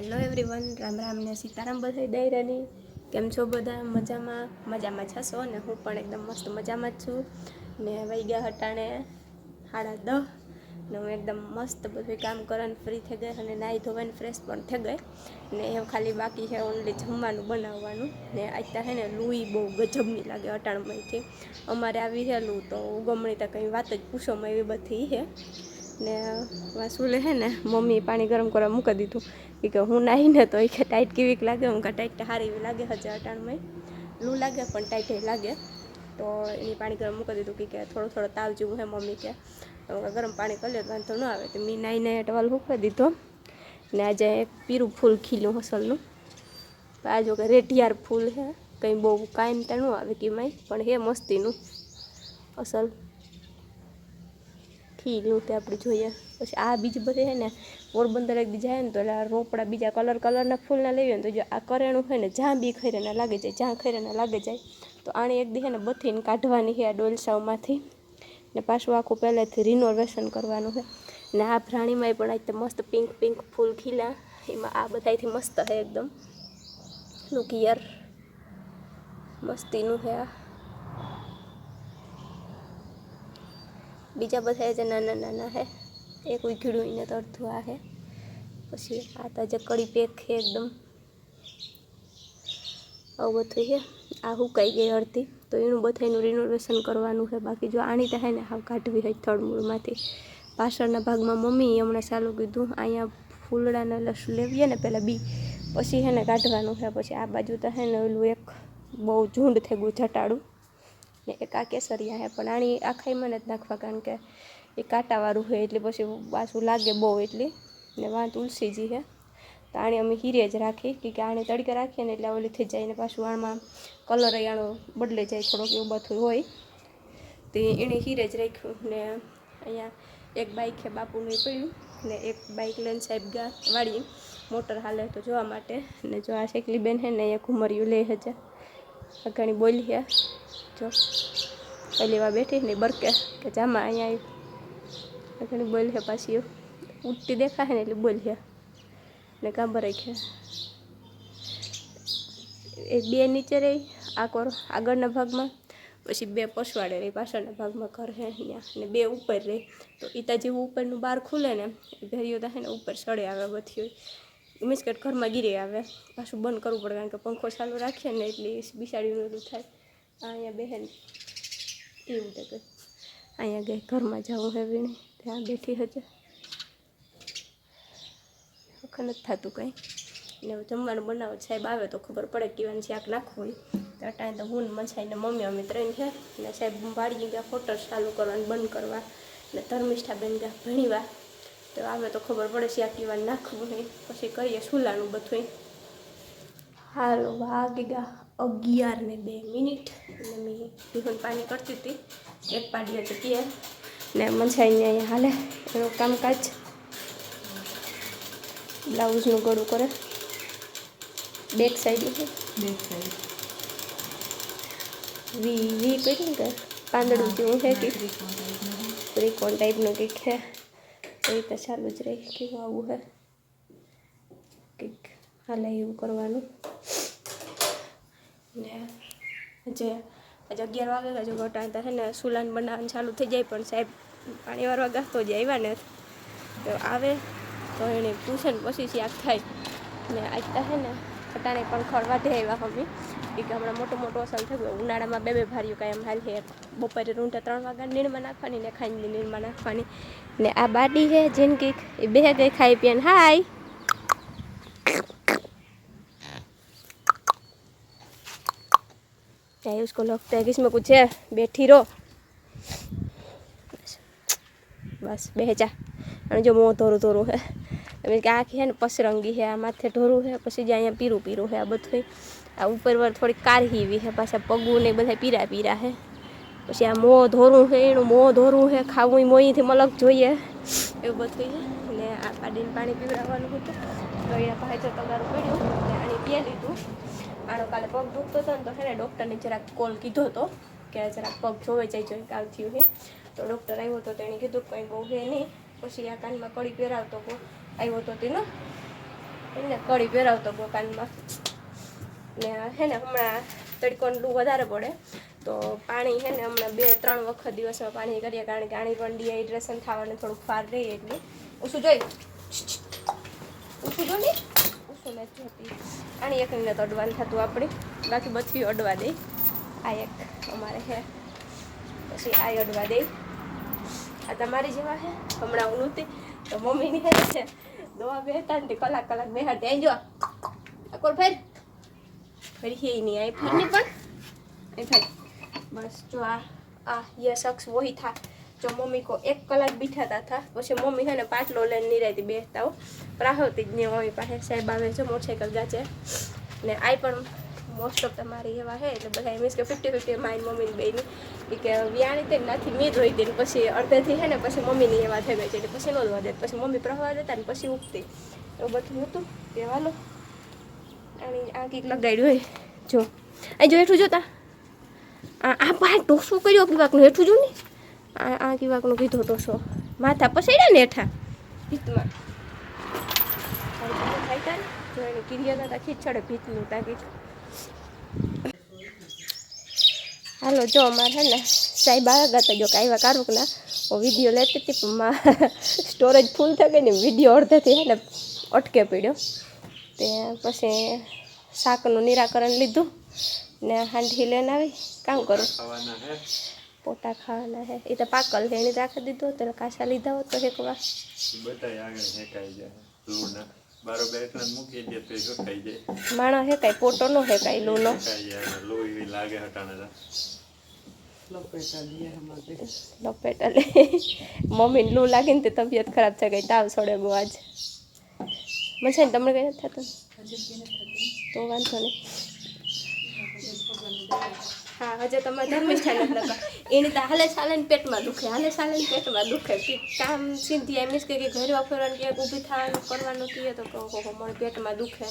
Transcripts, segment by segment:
Hello everyone Ram Ram ને સીતારામ બધા દૈરાની કેમ છો બધા? મજામાં? મજામાં છશો ને? હું પણ એકદમ મસ્ત મજામાં જ છું. ને વૈગા હટાણે સાડા દહ ને હું એકદમ મસ્ત બધું કામ કરવાનું ફ્રી થઈ ગઈ અને નાહી ધોવાને ફ્રેશ પણ થઈ ગઈ. ને એ ખાલી બાકી છે ઓનલી જમવાનું બનાવવાનું. ને અત્યારે છે ને લૂઈ બહુ ગજબની લાગે અટાણમાંથી. અમારે આવી છે લૂ તો ગમણી તો કંઈ વાત જ પૂછોમાં એવી બધી છે. ને વાસુલે છે ને મમ્મી પાણી ગરમ કરવા મૂકી દીધું. એ કે હું નાહીને તો એ કે ટાઈટ કેવીક લાગે? હું કે ટાઈટ સારી એવી લાગે હજાર અટાણમાં લૂ લાગે પણ ટાઈટ લાગે. તો એની પાણી ગરમ મૂકી દીધું કે કે થોડો થોડો તાવ જેવું હે મમ્મી કે. કે ગરમ પાણી કરી લે, વાંધો ન આવે. તો મેં નાહીને ટવાલ મૂકવા દીધો. ને આજે પીરું ફૂલ ખીલ્યું હસલનું. આ જો કે રેટિયાર ફૂલ હે. કંઈ બહુ કાયમ ત્યાં ન આવે કિમાય પણ હે મસ્તીનું અસલ ખીલું તે આપણે જોઈએ. પછી આ બીજું બધે છે ને, પોરબંદર એક બીજા જાય ને, તો એટલે આ રોપડા બીજા કલર કલરના ફૂલના લેવી ને, તો જો આ કરેણું હોય ને, જ્યાં બી ખૈરાના લાગે જાય, જ્યાં ખૈરાના લાગે જાય, તો આણે એક દી છે ને બથીને કાઢવાની છે આ ડોલસાવમાંથી ને પાછું આખું પહેલેથી રિનોવેશન કરવાનું છે ને આ પ્રાણીમાંય પણ આજે મસ્ત પિંક પિંક ફૂલ ખીલા. એમાં આ બધાયથી મસ્ત છે એકદમ. લુક યર. મસ્તીનું છે આ. બીજા બધા જે નાના નાના હે એક ઉઘડું એને તો આ હે પછી આ તો જે કડી પેક છે એકદમ. આવું બધું છે આ હુકાઈ ગઈ અડધી. તો એનું બધાનું રિનોવેશન કરવાનું છે બાકી જો આણી તો ને હાવ કાઢવી હોય થળમૂળમાંથી પાછળના ભાગમાં મમ્મી હમણાં ચાલુ કીધું, અહીંયા ફૂલડાના લસ લેવીએ ને પહેલાં બી. પછી હે ને કાઢવાનું છે પછી આ બાજુ તો હે ને ઓલું એક બહુ ઝુંડ થઈ ગયું જટાડું. ને એક આ કેસરિયા હે પણ આણી આખાઈમાં જ નાખવા કારણ કે એ કાંટાવાળું હોય એટલે પછી પાછું લાગે બહુ એટલી. ને વાં તુલસીજી હે તો આણે અમે હીરે જ રાખી કે આણે તડકે રાખીએ ને એટલે ઓલી થઈ જાય ને પાછું આમાં કલર અહીંયાનો બદલે જાય થોડોક એવું બધું હોય. તે એણે હીરે જ રાખ્યું ને અહીંયા એક બાઇક છે બાપુનું પડ્યું ને એક બાઇક લઈને સાહેબ ગયા વાળી, મોટર હાલે તો જોવા માટે. ને જો આ શેકલી બેન હે ને અહીંયા ઘુમરિયું લે હજાર આ ઘણી બોલી છે. જો, પહેલી વાર બેઠી ને બરકે કે જામાં અહીંયા આવી અઘાણી બોલ છે પાછી. ઉઠતી દેખાય ને એટલે બોલ ને કાંબર છે એ બે નીચે રહી, આ કોર આગળના ભાગમાં. પછી બે પછવાડે રહી, પાછળના ભાગમાં ઘર હે અહીંયા. ને બે ઉપર રહી. તો ઈતા જેવું ઉપરનું બાર ખુલે ને ભેરીઓ થાય ને ઉપર સડે આવે બધી મીન્સ કે ઘરમાં ગીરે આવે. પાછું બંધ કરવું પડે કારણ કે પંખો ચાલુ રાખીએ ને એટલે બિસાડીનું એટલું થાય. અહીંયા બહેન એવું તો અહીંયા ગઈ ઘરમાં જવું હે વીણી. ત્યાં બેઠી હજે. વખત નથી થતું કંઈ. ને જમવાનું બનાવો સાહેબ આવે તો ખબર પડે કેવાનું શાક નાખવું હોય. તો અટાણે તો હું મસાઈને મમ્મી, અમે ત્રણ છે. ને સાહેબ વાળી ગયા ફોટો ચાલુ કરવાનું બંધ કરવા. ને ધર્મિષ્ઠા બેન ગયા ભણીવા. તો આવે તો ખબર પડે શાક વાર નાખવું નહીં પછી કરીએ સુલાનું બધું હાલો વાગી ગયા અગિયાર ને બે મિનિટ. અને મેં ટીફન પાણી કરતી હતી. એક પાડી હતી કે ને મનસાઈને અહીંયા હાલે. એનું કામકાજ. બ્લાઉઝનું ગળું કરે. બેક સાઈડ છે વી વી કરી ને કે પાંદડું જેવું છે કે? ત્રિકોણ ટાઈપનું કંઈક છે. એ રીતે ચાલુ જ રહી કેવું આવું છે કંઈક હાલે એવું કરવાનું. ને જે આજે અગિયાર વાગે હજુ ગટાતા છે ને સુલાન બનાવવાનું ચાલુ થઈ જાય પણ સાહેબ પાણી વારવા ગાતો જ આવ્યા ને તો આવે તો એને પૂછે ને પછી શાક થાય. ને આજતા છે ને અટાણે પણ ખળવા દે આવ્યા અમે એ કે હમણાં મોટો મોટો અસર થઈ ગયો ઉનાળામાં બે બે ભાર્યું કાંઈ એમ હાલ છે બપોરે રૂંટા ત્રણ વાગ્યા નીણમાં નાખવાની ને ખાઈને નીણમાં નાખવાની ને આ બાડી છે જેન કંઈક એ બે ગઈ ખાઈ પીને હાય चाहे उसको लगता है कि इसमें कुछ है बैठी रहो બસ બે જા અને જો મોં ધોરું ધોરું તમે કે આખી છે ને પસરંગી છે, આ માથે ઢોરું છે, પછી જે અહીંયા પીરું પીરું છે આ બધું આ થોડી કારહી એવી છે, પાછા પગું ને બધા પીરા પીરા છે. પછી આ મોં ધોરું છે, એનું મોં ધોરું છે ખાવું મોંથી મલક જોઈએ. એવું બધું છે. ને આ પાડીને પાણી પીવડાવવાનું હતું. તો એના પાસે જો તમારું પડ્યું ને આની પીએ લીધું. આનો કાલે પગ દુખતો હતો ને તો છે ને ડૉક્ટરને જરાક કોલ કીધો હતો કે જરાક પગ જોવે જાય જોઈ કાલ થયું હે તો ડૉક્ટર આવ્યો હતો તેણે કીધું કંઈ બહુ છે નહીં. પછી આ કાનમાં કડી પહેરાવતો ગો. આવ્યો હતો તેનો. એને કડી પહેરાવતો ગો કાનમાં. ને હે ને હમણાં તડકોનું વધારે પડે. તો પાણી છે ને હમણાં બે ત્રણ વખત દિવસમાં પાણી કરીએ કારણ કે આણી પણ ડિહાઇડ્રેશન થવાને થોડુંક ફાર રહીએ એટલે. ઓછું જોઈ. ઓછું જો ને ઓછું નથી જોતી આણી એક ને તો અડવાનું થતું આપણે. બાકી બધી અડવા દે. આ એક અમારે હે. પછી આ અડવા દે. આ તમારી જેવા છે હમણાં હું નહોતી. તો મમ્મીની હે છે, દવા બેહતા ને કલાક કલાક બેહાડતી ત્યાં જો. કોણ ફેર. ફરી હે નહીં આઈ ફરી નહીં પણ. અહીં ફેર. બસ જો આ આ યે શખ્સ વહી થા. જો મમ્મી કો એક કલાક બીઠાતા થા. પછી મમ્મી હે ને પાટલો લઈને નિરાયતી બેસતા હો. પ્રાહવતી જ નહીં મમ્મી પાસે સાહેબ આવે છે મોટરસાઇકલ ગાચે ને આઈ પણ મોસ્ટ ઓફ તમારી એવા હે, એટલે બધા મીન્સ કે ફિફ્ટી ફિફ્ટી મારી મમ્મીની બેની કે વ્યાણી તે નથી મેં ધોઈ દે પછી અડધેથી છે ને, પછી મમ્મીની એવા થઈ ગઈ છે, એટલે પછી ન ધોવા દે પછી મમ્મી પ્રહવા દેતા ને પછી ઉગતી. એવું બધું હતું. કે અને આ કંઈક લગાડ્યું હોય. જો. આ જો હેઠું જોતા આ ભાઈ ટોસો કર્યો કિવાકનું. હેઠું જો ને. આ આ કીવાકનું કીધો ટોસો માથા પસેડ્યા ને હેઠા. ભીતમાં થાય તા ને. જો એને કિરિયા હતા ખીચડે ભીતનું તાકી હાલો, જો અમારે હે ને સાહેબ આવ્યા હતા જો કે આવ્યા કારુકના હું વીડિયો લેતી હતી, પણ માં સ્ટોરેજ ફૂલ થઈ ગઈ ને વીડિયો અડધેથી હે ને અટકે પડ્યો. તે પછી શાકનું નિરાકરણ લીધું ને હાંડી લઈને આવી, કામ કરું. પોતા ખાવાના હે. એ તો પાકલ છે રાખી દીધો, તો કાશા લીધા હોત તો એકવાર બધાય આગળ જાય લૂના બારોબાર મૂકી દે તો સુકાઈ જાય માણસ હે કાંઈ પોટો નો હે કાંઈ જાય અને લૂ એવી લાગે હટાણે તો. લપેટ એટલે મમ્મીને લૂ લાગીને તે તબિયત ખરાબ થઈ ગઈ તાવ સડે ગયો આજ. છે ને તમને કઈ નથી થતું? તો વાંધો નહીં. હા હજે તમે ધર્મિષ્ઠા નથી લખવા એની તો હાલે ચાલે ને પેટમાં દુખે હાલે ચાલે ને પેટમાં દુખે. કે કામ સીધી એમ જ કે કે ઘરે વાપરવાનું ક્યાંક ઊભી થવાનું કરવાનું કહીએ તો કહો કહો મને પેટમાં દુખે.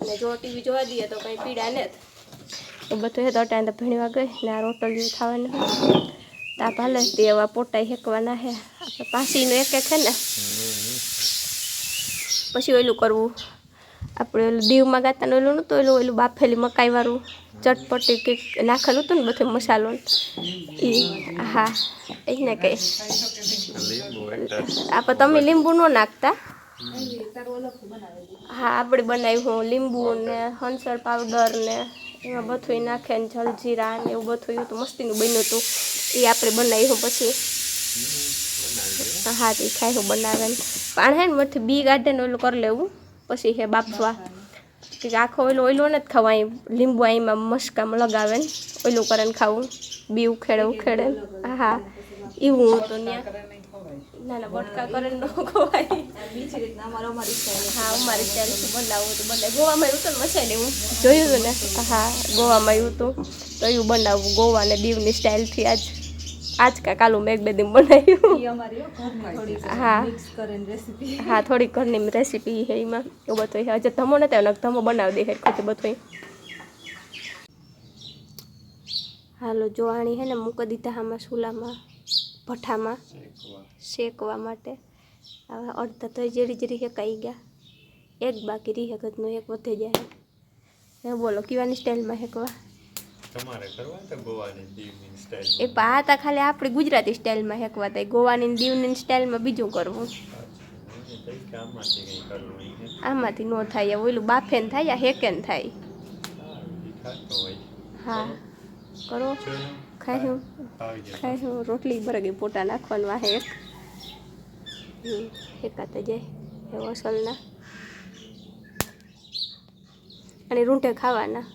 અને જો ટીવી જોવા દઈએ તો કંઈ પીડા ને તો બધું હે તો ટાઈમ તો ભણીવા ગઈ ને આ રોટલીઓ ખાવાનું તા હાલે તે એવા પોટા હેકવાના હે. આપણે પાસીનું એક એક હે ને. પછી ઓલું કરવું. આપણે ઓલું દીવમાં ગાતાનું ઓલું નહોતું ઓલું ઓલું બાફેલી મકાઈવાળું ચટપટી કે નાખેલું હતું ને બધું મસાલો એ હા એ ને કંઈ આપણે તમે લીંબુ ન નાખતા? હા આપણે બનાવ્યું હું લીંબુ ને હંસર પાવડર ને એમાં બધું નાખે ને જલજીરા ને એવું બધું એવું તો મસ્તીનું બન્યું હતું. એ આપણે બનાવ્યું પછી. હા તે હું બનાવે પણ હે ને મથી બી ગાર્ડન ઓલું કરી લેવું. પછી હે બાફવા કે આખો ઓઈલો ઓઈલો નથી ખવાય લીંબુ આઈમાં મસ્કામાં લગાવે ને. ઓઈલું કરે ને ખાવું. બી ઉખેડે ઉખેડે. હા. એવું હતું ત્યાં ના ના, બટકા કરે ને ખવાય. હા, અમારી સ્ટાઈલથી બનાવવું હતું બનાવ ગોવામાં આવ્યું હતું ને હું જોયું હતું ને? હા, ગોવામાં આવ્યું હતું. તો એવું બનાવવું ગોવા અને દીવની સ્ટાઇલથી આજ. આજ કા કાલું મેઘ બે દિન બનાવ્યું. હા હા. થોડી ઘરની રેસીપી છે એમાં. એવું બધું હજે ધમો નથી આવ્યો ધમો બનાવી દે ખોટું બધું હાલો જોવાણી હે ને મૂકી દીધા આમાં સુલામાં ભઠ્ઠામાં. શેકવા માટે. હવે અડધા તો જેરી જેરી હેકાઈ ગયા. એક બાકી રહી હકતનું એક વધે જાય. હે બોલો કીવાની સ્ટાઇલમાં હેકવા એ પા તા ખાલી આપણી ગુજરાતી સ્ટાઇલમાં હેકવા થાય ગોવાની દીવની સ્ટાઇલમાં બીજું કરવું. આમાંથી નો થાય ઓલું બાફેન થાય યા હેકેન થાય. હા. કરો. ખાઈ ખાઈ રોટલી બરગી પોટા નાખવાનું, આ હેક હેકાતા જાય એવો અસલના અને રૂંટે ખાવાના.